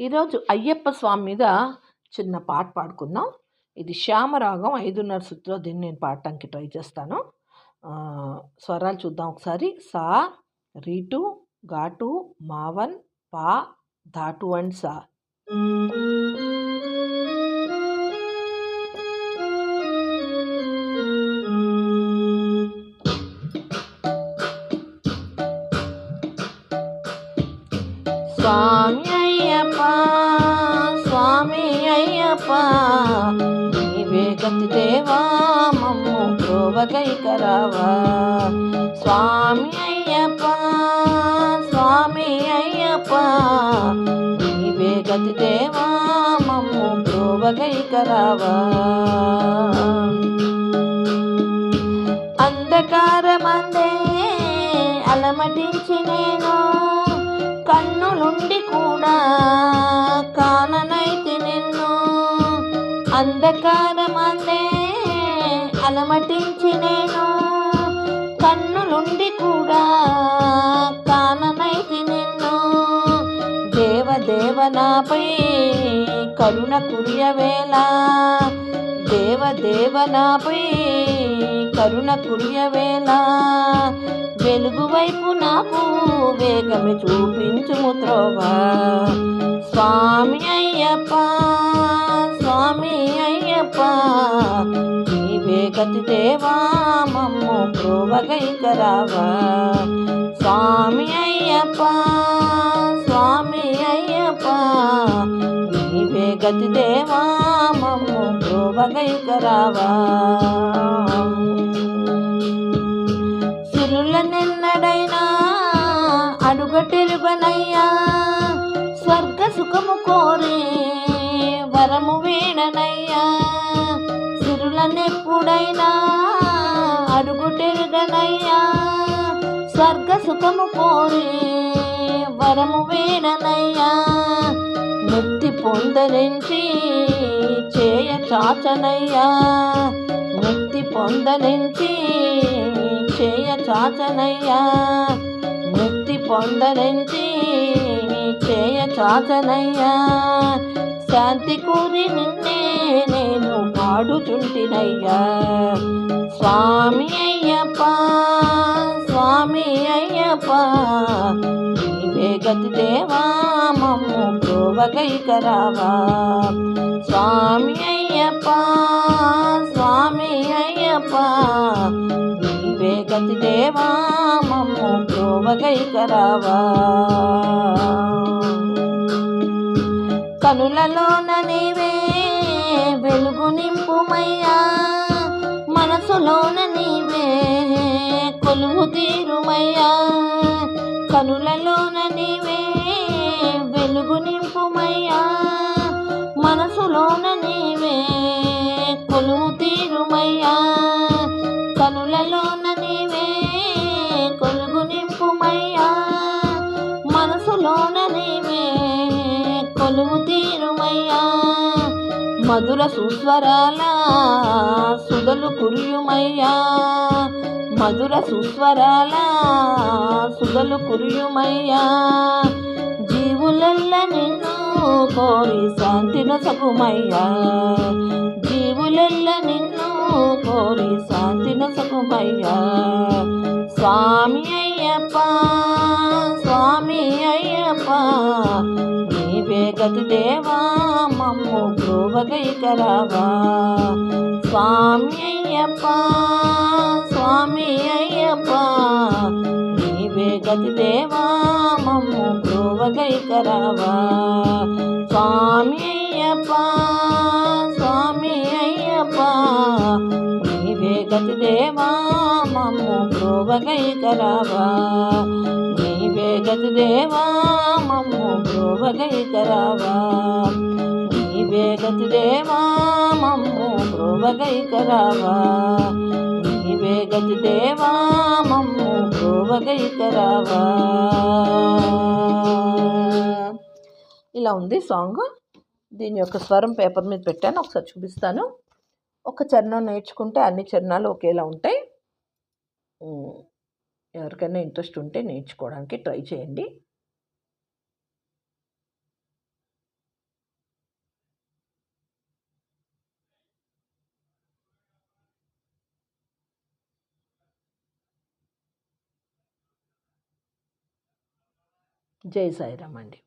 ఈరోజు అయ్యప్ప స్వామి మీద చిన్న పాట పాడుకుందాం. ఇది శ్యామరాగం ఐదున్నర శృతిలో దీన్ని నేను పాడటానికి ట్రై చేస్తాను. స్వరాలు చూద్దాం ఒకసారి. సా రీటు ఘాటు మావన్ పా ధాటు అండ్ సా. స్వామి అయ్యప్ప స్వామి అయ్యప్ప నీవే గతి దేవా మమ్ము ప్రోవగైకరావా స్వామి అయ్యప్ప స్వామి అయ్యప్ప నీవే గతి దేవా మమ్ము ప్రోవగైకరావా అంధకారమందే అలమటించి నేను కూడా కాననైతి నిన్ను అంధకారమందే అలమటించి నేను. కన్నులుండి కూడా కాననైతి నిన్ను దేవదేవ నాపై కరుణ కురియవేళ. దేవ నాపై కరుణ కుర్యవేలా వెలుగు వైపు నాకు వేగమి చూపించుము త్రోవా. స్వామి అయ్యప్ప స్వామి అయ్యప్ప నీవే గతి దేవా మమ్ము ప్రోవగైకరావా స్వామి అయ్యప్ప నీవే మమ్ము ప్రోవగైకరావా సిరుల నిన్నడైనా అడుగటెరుగనయ్యా స్వర్గ సుఖము కోరే వరము వీడనయ్యా. సిరులనెప్పుడైనా అడుగుటెరుగనయ్యా. స్వర్గ సుఖము కోరే వరము వీడనయ్యా. పొందనెంచి పొందరించి చేయ చాచనయ్యా. ముక్తి పొందరించి చేయ చాచనయ్యా. ముక్తి పొందరించి చేయ చాచనయ్యా. శాంతి కూరి నిన్నే నేను పాడుచుంటినయ్యా. స్వామి అయ్యప్ప స్వామి అయ్యప్ప నీవే గతి దేవా ప్రోవగైకరావా స్వామి అయ్యప్ప స్వామి అయ్యప్ప నీవే గతి దేవా మమ్ము ప్రోవగైకరావా కనులలోన నీవే వెలుగు నింపుమయ్యా మనసులోన నీవే కొలువు తీరుమయ్యా కనులలోన నీవే వెలుగు నింపుమయ్యా మనసులోన నీవే కొలువు తీరుమయ్యా కనులలోన నీవే కొలుగు నింపుమయ్యా. మనసులోన నీవే కొలువు తీరుమయ్యా మధుర సుస్వరాల సుధలు కురియుమయ్యా. మధుర సుస్వరాల సుధలు కురియుమయ్యా. జీవులల్ల నిన్ను కోరి శాంతిన సగుమయ్యా. జీవులల్ల నిన్ను కోరి శాంతిన సగుమయ్యా. స్వామి అయ్యప్ప స్వామి అయ్యప్ప నీవే గతి దేవా మమ్ము ధ్రువగైకరావా స్వామి అయ్యప్ప స్వామి అయ్యప్ప నీవే గతి దేవా ప్రోవగైకరావా స్వామి అయ్యప్ప స్వామి అయ్యప్ప నీవే గతి దేవా మమ్ము ప్రోవగైకరావా నీవే గతి దేవా మమ్ము ప్రోవగైకరావా నీవే గతి దేవా మమ్ము ప్రోవగైకరావా నీవే గతి దేవా ప్రోవగైకరావా ఇలా ఉంది సాంగ్. దీని యొక్క స్వరం పేపర్ మీద పెట్టాను ఒకసారి చూపిస్తాను. ఒక చరణం నేర్చుకుంటే అన్ని చరణాలు ఒకేలా ఉంటాయి. ఎవరికైనా ఇంట్రెస్ట్ ఉంటే నేర్చుకోవడానికి ట్రై చేయండి. జై సాయిరామ్ అండి